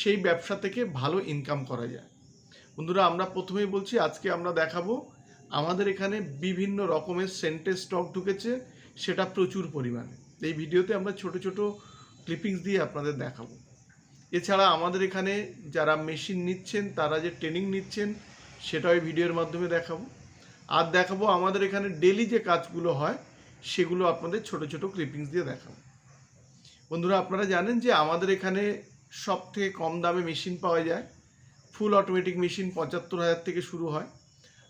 সেই ব্যবসা থেকে ভালো ইনকাম করা যায়। বন্ধুরা, আমরা প্রথমেই বলছি, আজকে আমরা দেখাবো আমাদের এখানে বিভিন্ন রকমের সেন্টের স্টক ঢুকেছে, সেটা প্রচুর পরিমাণে। এই ভিডিওতে আমরা ছোট ছোট ক্লিপিংস দিয়ে আপনাদের দেখাবো। এছাড়া আমাদের এখানে যারা মেশিন নিচ্ছেন, তারা যে ট্রেনিং নিচ্ছেন, সেটাও এই ভিডিওর মাধ্যমে দেখাবো। আর দেখাবো আমাদের এখানে ডেলি যে কাজগুলো হয়, সেগুলো আপনাদের ছোট ছোট ক্লিপিংস দিয়ে দেখাবো। বন্ধুরা, আপনারা জানেন যে আমাদের এখানে সব থেকে কম দামে মেশিন পাওয়া যায়। ফুল অটোমেটিক মেশিন পঁচাত্তর হাজার থেকে শুরু হয়।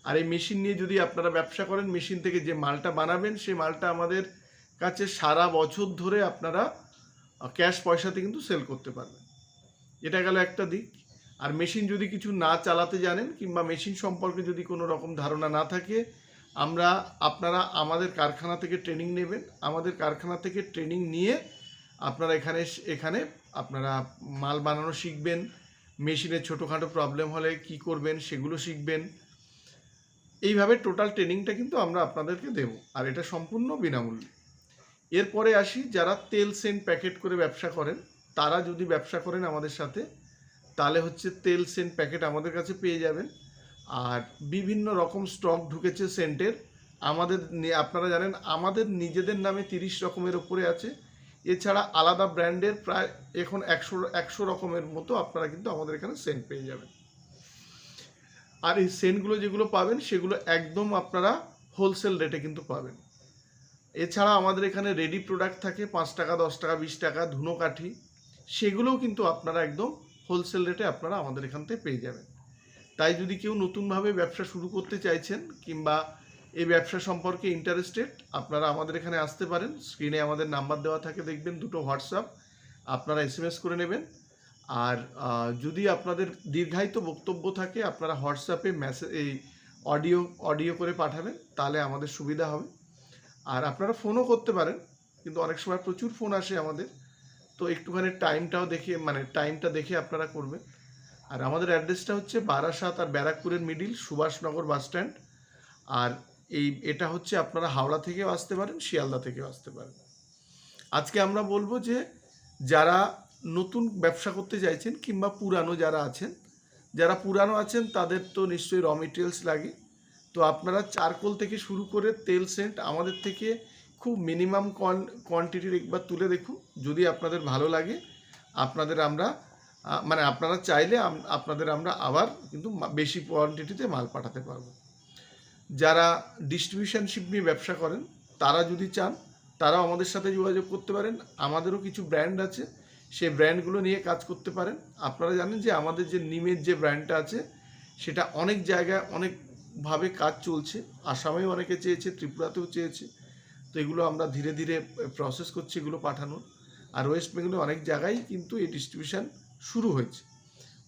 আর এই মেশিন নিয়ে যদি আপনারা ব্যবসা করেন, মেশিন থেকে যে মালটা বানাবেন সেই মালটা আমাদের কাছে সারা বছর ধরে আপনারা ক্যাশ পয়সাতে কিন্তু সেল করতে পারবেন। এটা গেল একটা দিক। আর মেশিন যদি কিছু না চালাতে জানেন, কিংবা মেশিন সম্পর্কে যদি কোনো রকম ধারণা না থাকে, আমরা, আপনারা আমাদের কারখানা থেকে ট্রেনিং নেবেন। আমাদের কারখানা থেকে ট্রেনিং নিয়ে আপনারা এখানে এখানে আপনারা মাল বানানো শিখবেন, মেশিনের ছোটোখাটো প্রবলেম হলে কি করবেন সেগুলো শিখবেন। এইভাবে টোটাল ট্রেনিংটা কিন্তু আমরা আপনাদেরকে দেব, আর এটা সম্পূর্ণ বিনামূল্যে। এরপরে আসি, যারা তেল সেন্ট প্যাকেট করে ব্যবসা করেন, তারা যদি ব্যবসা করেন আমাদের সাথে, তাহলে হচ্ছে তেল সেন্ট প্যাকেট আমাদের কাছে পেয়ে যাবেন। আর বিভিন্ন রকম স্টক ঢুকেছে সেন্টের, আমাদের আপনারা জানেন, আমাদের নিজেদের নামে তিরিশ রকমের ওপরে আছে। এছাড়া আলাদা ব্র্যান্ডের প্রায় এখন একশো একশো রকমের মতো আপনারা কিন্তু আমাদের এখানে সেন্ট পেয়ে যাবেন। আর এই সেন্টগুলো যেগুলো পাবেন, সেগুলো একদম আপনারা হোলসেল রেটে কিন্তু পাবেন। এছাড়া আমাদের এখানে রেডি প্রোডাক্ট থাকে পাঁচ টাকা, দশ টাকা, বিশ টাকা, ধুনো কাঠি। সেগুলোও কিন্তু আপনারা একদম হোলসেল রেটে আপনারা আমাদের এখান থেকে পেয়ে যাবেন। তাই যদি কেউ নতুনভাবে ব্যবসা শুরু করতে চাইছেন কিংবা এই ব্যবসা সম্পর্কে ইন্টারেস্টেড আপনারা আমাদের এখানে আসতে পারেন। স্ক্রিনে আমাদের নাম্বার দেওয়া থাকে, দেখবেন দুটো হোয়াটসঅ্যাপ আপনারা এস করে নেবেন। আর যদি আপনাদের দীর্ঘায়িত বক্তব্য থাকে, আপনারা হোয়াটসঅ্যাপে মেসেজ এই অডিও অডিও করে পাঠাবেন, তাহলে আমাদের সুবিধা হবে। আর আপনারা ফোনও করতে পারেন, কিন্তু অনেক সময় প্রচুর ফোন আসে আমাদের। তো একটুখানি টাইমটাও দেখে মানে টাইমটা দেখে আপনারা করবেন। আর আমাদের অ্যাড্রেসটা হচ্ছে বারাসাত আর ব্যারাকপুরের মিডিল সুভাষনগর বাসস্ট্যান্ড আর এই, এটা হচ্ছে আপনারা হাওড়া থেকেও আসতে পারেন, শিয়ালদা থেকেও আসতে পারেন। আজকে আমরা বলব যে, যারা নতুন ব্যবসা করতে চাইছেন কিংবা পুরানো যারা আছেন, যারা পুরানো আছেন তাদের তো নিশ্চয়ই র মেটেরিয়ালস লাগে। তো আপনারা চারকোল থেকে শুরু করে তেল সেন্ট আমাদের থেকে খুব মিনিমাম কোয়ান্টিটির একবার তুলে দেখুন। যদি আপনাদের ভালো লাগে, আপনাদের আমরা মানে আপনারা চাইলে আপনাদের আমরা আবার কিন্তু বেশি কোয়ান্টিটিতে মাল পাঠাতে পারব। যারা ডিস্ট্রিবিউশনশিপ নিয়ে ব্যবসা করেন, তারা যদি চান, তারাও আমাদের সাথে যোগাযোগ করতে পারেন। আমাদেরও কিছু ব্র্যান্ড আছে, সেই ব্র্যান্ডগুলো নিয়ে কাজ করতে পারেন। আপনারা জানেন যে আমাদের যে নিমের যে ব্র্যান্ডটা আছে, সেটা অনেক জায়গায় অনেকভাবে কাজ চলছে। আসামেও অনেকে চেয়েছে, ত্রিপুরাতেও চেয়েছে। তো এগুলো আমরা ধীরে ধীরে প্রসেস করছি এগুলো পাঠানোর। আর ওয়েস্ট বেঙ্গলে অনেক জায়গায় কিন্তু এই ডিস্ট্রিবিউশন শুরু হয়েছে।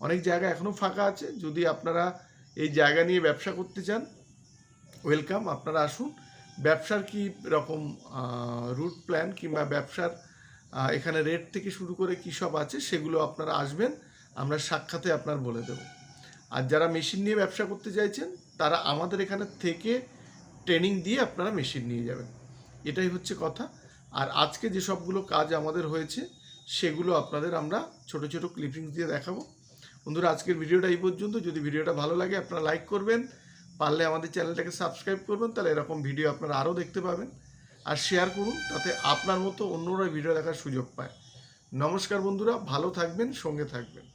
অনেক জায়গা এখনও ফাঁকা আছে। যদি আপনারা এই জায়গা নিয়ে ব্যবসা করতে চান ওয়েলকাম, আপনারা আসুন। ব্যবসার কি রকম রুট প্ল্যান কিংবা ব্যবসার এখানে রেট থেকে শুরু করে কী সব আছে সেগুলো আপনারা আসবেন, আমরা সাক্ষাতে আপনার বলে দেব। আর যারা মেশিন নিয়ে ব্যবসা করতে চাইছেন, তারা আমাদের এখানে থেকে ট্রেনিং দিয়ে আপনারা মেশিন নিয়ে যাবেন। এটাই হচ্ছে কথা। আর আজকে যে সবগুলো কাজ আমাদের হয়েছে, সেগুলো আপনাদের আমরা ছোট ছোট ক্লিপিংস দিয়ে দেখাবো। বন্ধুরা, আজকের ভিডিওটা এই পর্যন্ত। যদি ভিডিওটা ভালো লাগে, আপনারা লাইক করবেন। পারলে আমাদের চ্যানেলটাকে সাবস্ক্রাইব করবেন, তাহলে এরকম ভিডিও আপনারা আরও দেখতে পাবেন। আর শেয়ার করুন, তাতে আপনার মতো অন্যরা ভিডিও দেখার সুযোগ পায়। নমস্কার বন্ধুরা, ভালো থাকবেন, সঙ্গে থাকবেন।